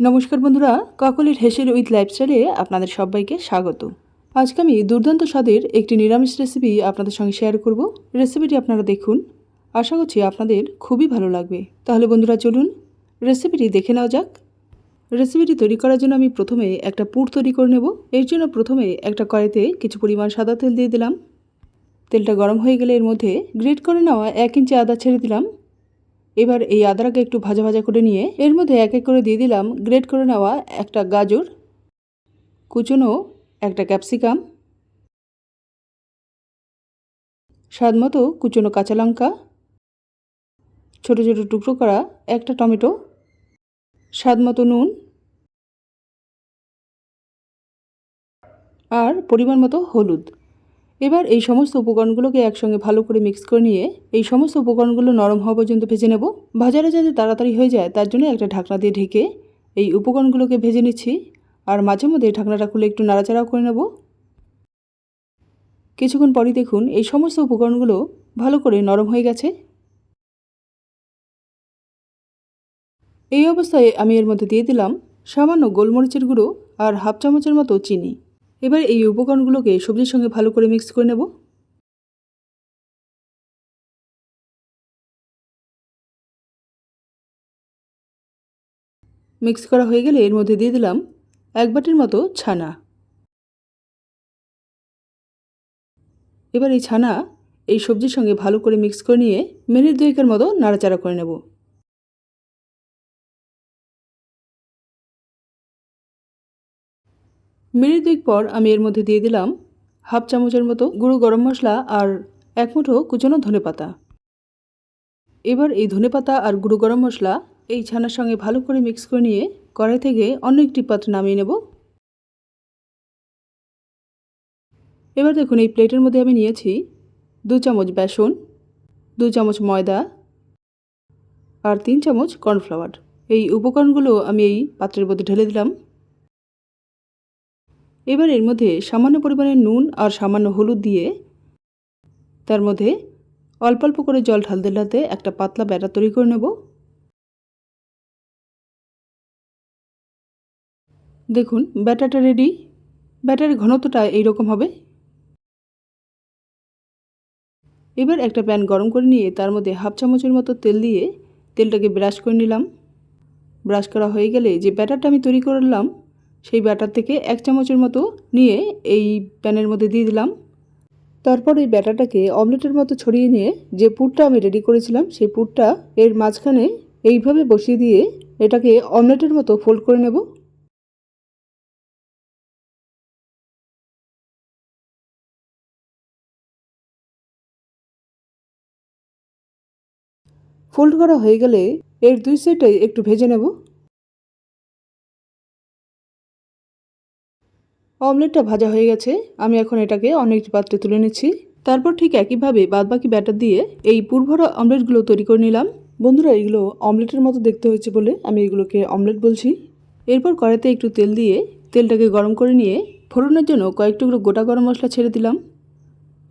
নমস্কার বন্ধুরা, কাকলির হেসেল উইথ লাইফস্টাইলে আপনাদের সবাইকে স্বাগত। আজকে আমি দুর্দান্ত স্বাদের একটি নিরামিষ রেসিপি আপনাদের সঙ্গে শেয়ার করব। রেসিপিটি আপনারা দেখুন। আশা করছি আপনাদের খুবই ভালো লাগবে। তাহলে বন্ধুরা, চলুন রেসিপিটি দেখে নেওয়া যাক। রেসিপিটি তৈরি করার জন্য আমি প্রথমে একটা পুর তৈরি করে নেব। এর জন্য প্রথমে একটা কড়াইতে কিছু পরিমাণ সাদা তেল দিয়ে দিলাম। তেলটা গরম হয়ে গেলে এর মধ্যে গ্রেট করে নেওয়া এক ইঞ্চি আদা ছেড়ে দিলাম। এবার এই আদাটাকে একটু ভাজা ভাজা করে নিয়ে এর মধ্যে এক এক করে দিয়ে দিলাম, গ্রেট করে নেওয়া একটা গাজর, কুচনো একটা ক্যাপসিকাম, স্বাদ মতো কুচনো কাঁচা লঙ্কা, ছোটো ছোটো টুকরো করা একটা টমেটো, স্বাদ মতো নুন আর পরিমাণ মতো হলুদ। এবার এই সমস্ত উপকরণগুলোকে একসঙ্গে ভালো করে মিক্স করে নিয়ে এই সমস্ত উপকরণগুলো নরম হওয়া পর্যন্ত ভেজে নেব। ভাজাটা যাতে তাড়াতাড়ি হয়ে যায়, তার জন্য একটা ঢাকনা দিয়ে ঢেকে এই উপকরণগুলোকে ভেজে নিচ্ছি। আর মাঝে মধ্যে ঢাকনাটা খুলে একটু নাড়াচাড়াও করে নেব। কিছুক্ষণ পরই দেখুন, এই সমস্ত উপকরণগুলো ভালো করে নরম হয়ে গেছে। এই অবস্থায় আমি এর মধ্যে দিয়ে দিলাম সামান্য গোলমরিচের গুঁড়ো আর হাফ চামচের মতো চিনি। এবার এই উপকরণগুলোকে সবজির সঙ্গে ভালো করে মিক্স করে নেব। মিক্স করা হয়ে গেলে এর মধ্যে দিয়ে দিলাম এক বাটির মতো ছানা। এবার এই ছানা এই সবজির সঙ্গে ভালো করে মিক্স করে নিয়ে মিনিট দুয়েকের মতো নাড়াচাড়া করে নেব। মিনিট দুই পর আমি এর মধ্যে দিয়ে দিলাম হাফ চামচের মতো গুঁড়ো গরম মশলা আর এক মুঠো কুচনো ধনে পাতা এবার এই ধনে পাতা আর গুঁড়ো গরম মশলা এই ছানার সঙ্গে ভালো করে মিক্স করে নিয়ে কড়াই থেকে অন্য একটি পাত্র নামিয়ে নেব। এবার দেখুন, এই প্লেটের মধ্যে আমি নিয়েছি দু চামচ বেসন, দু চামচ ময়দা আর তিন চামচ কর্নফ্লাওয়ার। এই উপকরণগুলো আমি এই পাত্রের মধ্যে ঢেলে দিলাম। এবার এর মধ্যে সামান্য পরিমাণে নুন আর সামান্য হলুদ দিয়ে তার মধ্যে অল্প অল্প করে জল ঢালতে ঢালতে একটা পাতলা ব্যাটার তৈরি করে নেব। দেখুন, ব্যাটারটা রেডি ব্যাটারের ঘনত্বটা এইরকম হবে। এবার একটা প্যান গরম করে নিয়ে তার মধ্যে হাফ চামচের মতো তেল দিয়ে তেলটাকে ব্রাশ করে নিলাম। ব্রাশ করা হয়ে গেলে যে ব্যাটারটা আমি তৈরি করলাম সেই ব্যাটার থেকে এক চামচের মতো নিয়ে এই প্যানের মধ্যে দিয়ে দিলাম। তারপর এই ব্যাটারটাকে অমলেটের মতো ছড়িয়ে নিয়ে যে পুরটা আমি রেডি করেছিলাম, সেই পুরটা এর মাঝখানে এইভাবে বসিয়ে দিয়ে এটাকে অমলেটের মতো ফোল্ড করে নেব। ফোল্ড করা হয়ে গেলে এর দুই সাইডে একটু ভেজে নেব। অমলেটটা ভাজা হয়ে গেছে। আমি এখন এটাকে অনেক পাত্রে তুলে নিচ্ছি। তারপর ঠিক একইভাবে বাদবাকি ব্যাটার দিয়ে এই পুরভরা অমলেটগুলো তৈরি করে নিলাম। বন্ধুরা, এগুলো অমলেটের মতো দেখতে হয়েছে বলে আমি এগুলোকে অমলেট বলছি। এরপর কড়াইতে একটু তেল দিয়ে তেলটাকে গরম করে নিয়ে ফোড়নের জন্য কয়েক টুকরো গোটা গরম মশলা ছেড়ে দিলাম।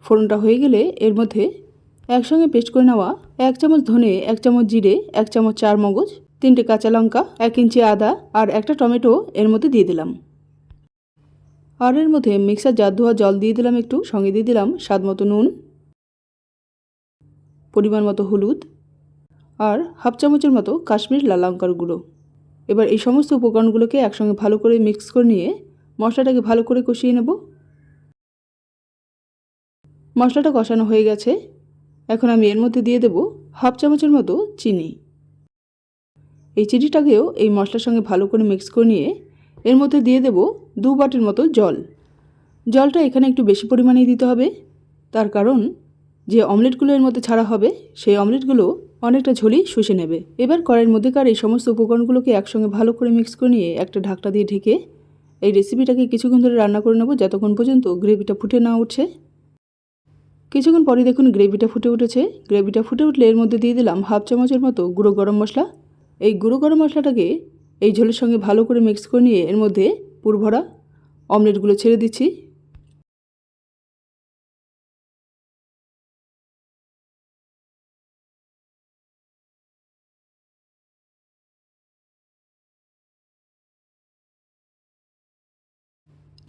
ফোড়নটা হয়ে গেলে এর মধ্যে একসঙ্গে পেস্ট করে নেওয়া এক চামচ ধনে, এক চামচ জিরে, এক চামচ চার মগজ তিনটে কাঁচা লঙ্কা, এক ইঞ্চি আদা আর একটা টমেটো এর মধ্যে দিয়ে দিলাম। আর এর মধ্যে মিক্সার জার ধোয়া জল দিয়ে দিলাম একটু। সঙ্গে দিয়ে দিলাম স্বাদ মতো নুন, পরিমাণ মতো হলুদ আর হাফ চামচের মতো কাশ্মীর লাল লঙ্কার গুঁড়ো। এবার এই সমস্ত উপকরণগুলোকে একসঙ্গে ভালো করে মিক্স করে নিয়ে মশলাটাকে ভালো করে কষিয়ে নেব। মশলাটা কষানো হয়ে গেছে। এখন আমি এর মধ্যে দিয়ে দেব হাফ চামচের মতো চিনি। এই চিনিটাকেও এই মশলার সঙ্গে ভালো করে মিক্স করে নিয়ে এর মধ্যে দিয়ে দেব দু বাটির মতো জল। জলটা এখানে একটু বেশি পরিমাণেই দিতে হবে। তার কারণ, যে অমলেটগুলো এর মধ্যে ছাড়া হবে, সেই অমলেটগুলো অনেকটা ঝোলি শুষে নেবে। এবার কড়াইয়ের মধ্যেকার এই সমস্ত উপকরণগুলোকে একসঙ্গে ভালো করে মিক্স করে নিয়ে একটা ঢাকটা দিয়ে ঢেকে এই রেসিপিটাকে কিছুক্ষণ ধরে রান্না করে নেব যতক্ষণ পর্যন্ত গ্রেভিটা ফুটে না উঠছে। কিছুক্ষণ পরে দেখুন গ্রেভিটা ফুটে উঠেছে। গ্রেভিটা ফুটে উঠলে এর মধ্যে দিয়ে দিলাম হাফ চামচের মতো গুঁড়ো গরম মশলা। এই গুঁড়ো গরম মশলাটাকে এই ঝোলের সঙ্গে ভালো করে মিক্স করে নিয়ে এর মধ্যে পুরভরা অমলেটগুলো ছেড়ে দিচ্ছি।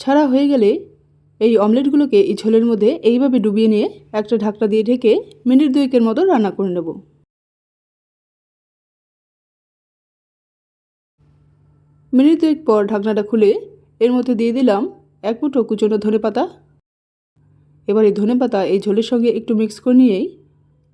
ছাড়া হয়ে গেলে এই অমলেটগুলোকে এই ঝোলের মধ্যে এইভাবে ডুবিয়ে নিয়ে একটা ঢাকনা দিয়ে ঢেকে মিনিট দুয়েকের মতো রান্না করে নেব। মিনিট দুয়েক পর ঢাকনাটা খুলে এর মধ্যে দিয়ে দিলাম এক মুঠো কুচনো ধনে পাতা এবার এই ধনে পাতা এই ঝোলের সঙ্গে একটু মিক্স করে নিয়েই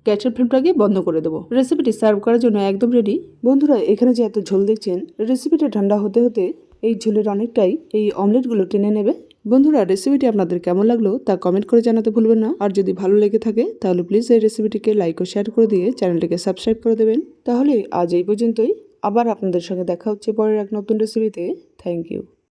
গ্যাসের ফ্লেমটাকে বন্ধ করে দেবো। রেসিপিটি সার্ভ করার জন্য একদম রেডি বন্ধুরা, এখানে যে এত ঝোল দেখছেন রেসিপিটা ঠান্ডা হতে হতে এই ঝোলের অনেকটাই এই অমলেটগুলো টেনে নেবে। বন্ধুরা রেসিপিটি আপনাদের কেমন লাগল তা কমেন্ট করে জানাতে ভুলবেন না। আর যদি ভালো লেগে থাকে, তাহলে প্লিজ এই রেসিপিটিকে লাইক ও শেয়ার করে দিয়ে চ্যানেলটিকে সাবস্ক্রাইব করে দেবেন। তাহলে আজ এই পর্যন্তই। আবার আপনাদের সঙ্গে দেখা হচ্ছে পরের এক নতুন রেসিপিতে থ্যাংক ইউ